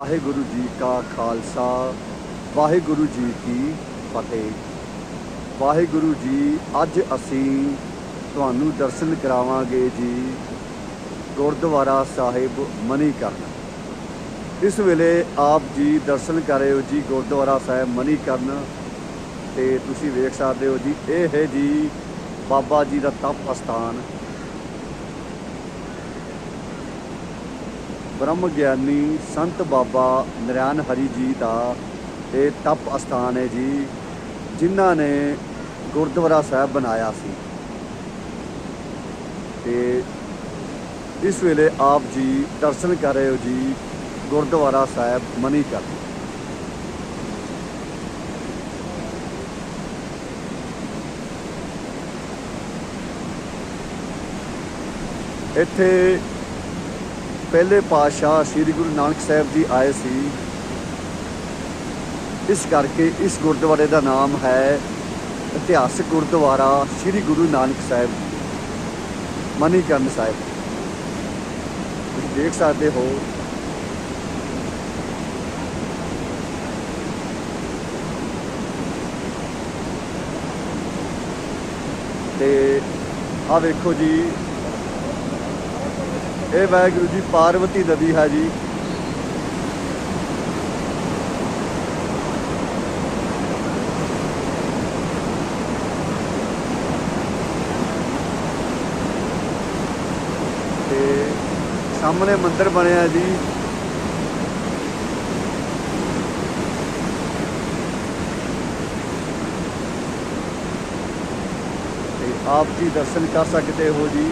ਵਾਹਿਗੁਰੂ ਜੀ ਕਾ ਖਾਲਸਾ, ਵਾਹਿਗੁਰੂ ਜੀ ਕੀ ਫਤਿਹ। ਵਾਹਿਗੁਰੂ ਜੀ, ਅੱਜ ਅਸੀਂ ਤੁਹਾਨੂੰ ਦਰਸ਼ਨ ਕਰਾਵਾਂਗੇ ਜੀ ਗੁਰਦੁਆਰਾ ਸਾਹਿਬ ਮਨੀਕਰਨ। ਇਸ ਵੇਲੇ ਆਪ ਜੀ ਦਰਸ਼ਨ ਕਰ ਰਹੇ ਹੋ ਜੀ ਗੁਰਦੁਆਰਾ ਸਾਹਿਬ ਮਨੀਕਰਨ ਤੇ ਤੁਸੀਂ ਵੇਖ ਸਕਦੇ ਹੋ ਜੀ, ਇਹ ਹੈ ਜੀ ਬਾਬਾ ਜੀ ਦਾ ਤਪ ਅਸਥਾਨ। ਬ੍ਰਹਮ ਗਿਆਨੀ ਸੰਤ ਬਾਬਾ ਨਰਿਆਨ ਹਰੀ ਜੀ ਦਾ ਇਹ ਤਪ ਅਸਥਾਨ ਹੈ ਜੀ, ਜਿਨ੍ਹਾਂ ਨੇ ਗੁਰਦੁਆਰਾ ਸਾਹਿਬ ਬਣਾਇਆ ਸੀ। ਤੇ ਇਸ ਵੇਲੇ ਆਪ ਜੀ ਦਰਸ਼ਨ ਕਰ ਰਹੇ ਹੋ ਜੀ, ਗੁਰਦੁਆਰਾ ਸਾਹਿਬ ਮਨੀਕਰਨ ਇੱਥੇ ਪਹਿਲੇ ਪਾਤਸ਼ਾਹ ਸ੍ਰੀ ਗੁਰੂ ਨਾਨਕ ਸਾਹਿਬ ਜੀ ਆਏ ਸੀ। ਇਸ ਕਰਕੇ ਇਸ ਗੁਰਦੁਆਰੇ ਦਾ ਨਾਮ ਹੈ ਇਤਿਹਾਸਕ ਗੁਰਦੁਆਰਾ ਸ੍ਰੀ ਗੁਰੂ ਨਾਨਕ ਸਾਹਿਬ, ਮਨੀਕਰਨ ਸਾਹਿਬ। ਤੁਸੀਂ ਦੇਖ ਸਕਦੇ ਹੋ। ਤੇ ਆ ਵੇਖੋ ਜੀ। ਇਹ ਵਾਹਿਗੁਰੂ ਜੀ, ਪਾਰਵਤੀ ਨਦੀ ਹੈ ਜੀ। ਤੇ ਸਾਹਮਣੇ ਮੰਦਿਰ ਬਣਿਆ ਜੀ। ਤੇ ਆਪ ਜੀ ਦਰਸ਼ਨ ਕਰ ਸਕਦੇ ਹੋ ਜੀ।